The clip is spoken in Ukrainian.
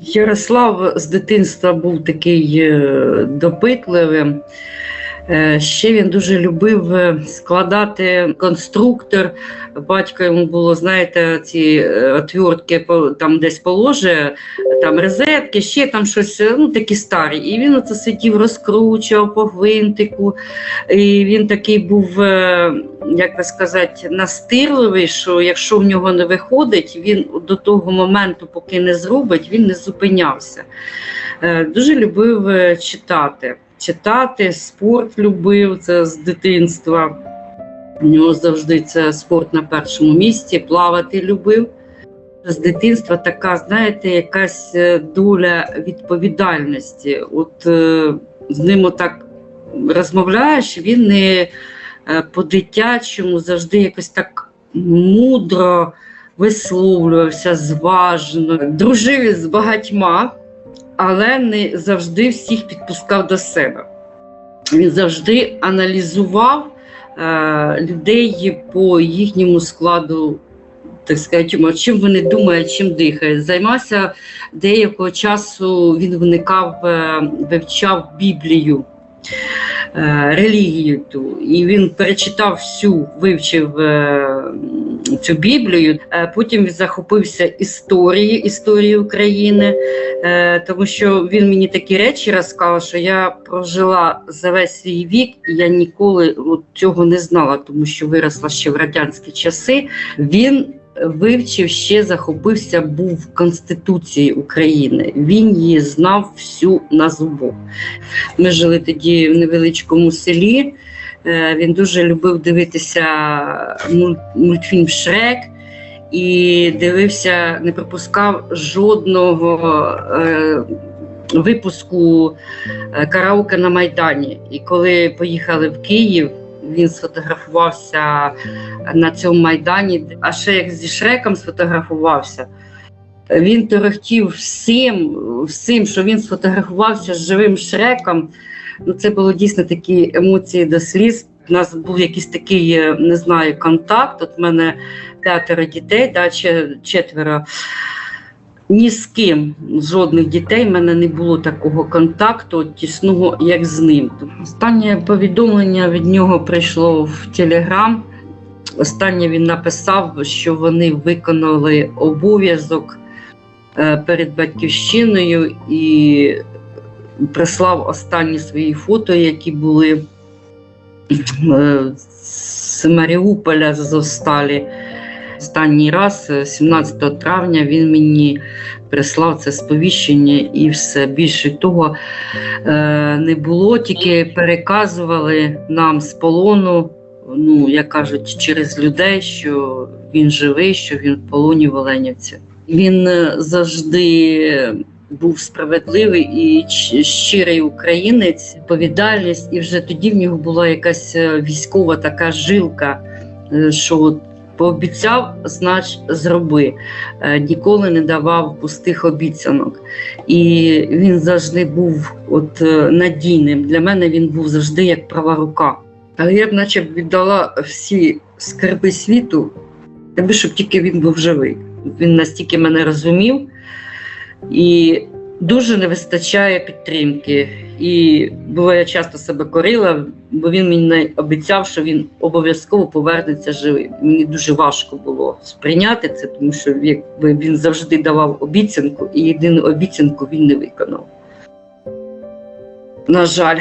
Ярослав з дитинства був такий е, допитливим. Е, Ще він дуже любив е, складати конструктор. Батько йому було, знаєте, ці е, отвертки там десь положить, там розетки, ще там щось, ну такі старі. І він оце сидів, розкручував по гвинтику. І він такий був, як би сказати, настирливий, що якщо в нього не виходить, він до того моменту, поки не зробить, він не зупинявся. Дуже любив читати. Читати, спорт любив це з дитинства. У нього завжди це спорт на першому місці, плавати любив. З дитинства така, знаєте, якась е, доля відповідальності. От е, з ним отак розмовляєш, він не е, по-дитячому завжди якось так мудро висловлювався, зважно. Дружив із багатьма, але не завжди всіх підпускав до себе. Він завжди аналізував е, людей по їхньому складу, так сказати, чим вони думають, чим дихають. Займався деякого часу, він вникав, е, вивчав Біблію. е, Релігію ту, і він перечитав всю, вивчив е, цю Біблію. Е, Потім захопився історією історії України, е, тому що він мені такі речі розказав, що я прожила за весь свій вік, і я ніколи цього не знала, тому що виросла ще в радянські часи. Він вивчив ще захопився, був в Конституції України. Він її знав всю на зубок. Ми жили тоді в невеличкому селі. Е, Він дуже любив дивитися мультфільм Шрек і дивився, не пропускав жодного е, випуску е, караоке на Майдані. І коли поїхали в Київ, він сфотографувався на цьому майдані, а ще як зі Шреком сфотографувався. Він торохтів всім, всім, що він сфотографувався з живим шреком. Ну, це було дійсно такі емоції до сліз. У нас був якийсь такий, е, не знаю, контакт. От в мене п'ятеро дітей, да, четверо. Ні з ким, жодних дітей, в мене не було такого контакту тісного, як з ним. Останнє повідомлення від нього прийшло в Телеграм. Останнє він написав, що вони виконали обов'язок е, перед батьківщиною і прислав останні свої фото, які були е, з Маріуполя з. Останній раз, е, 17 травня, він мені прислав це сповіщення і все. Більше того е, не було, тільки переказували нам з полону, ну, як кажуть, через людей, що він живий, що він в полоні в Оленівці. Він е, завжди був справедливий і щирий українець, відповідальність, і вже тоді в нього була якась е, військова така жилка, е, що пообіцяв, знач зроби. Е, Ніколи не давав пустих обіцянок. І він завжди був от надійним. Для мене він був завжди як права рука. Але я б наче віддала всі скарби світу, аби щоб тільки він був живий. Він настільки мене розумів і дуже не вистачає підтримки. І було я часто себе корила, бо він мені обіцяв, що він обов'язково повернеться живим. Мені дуже важко було сприйняти це, тому що якби він завжди давав обіцянку, і єдину обіцянку він не виконав. На жаль,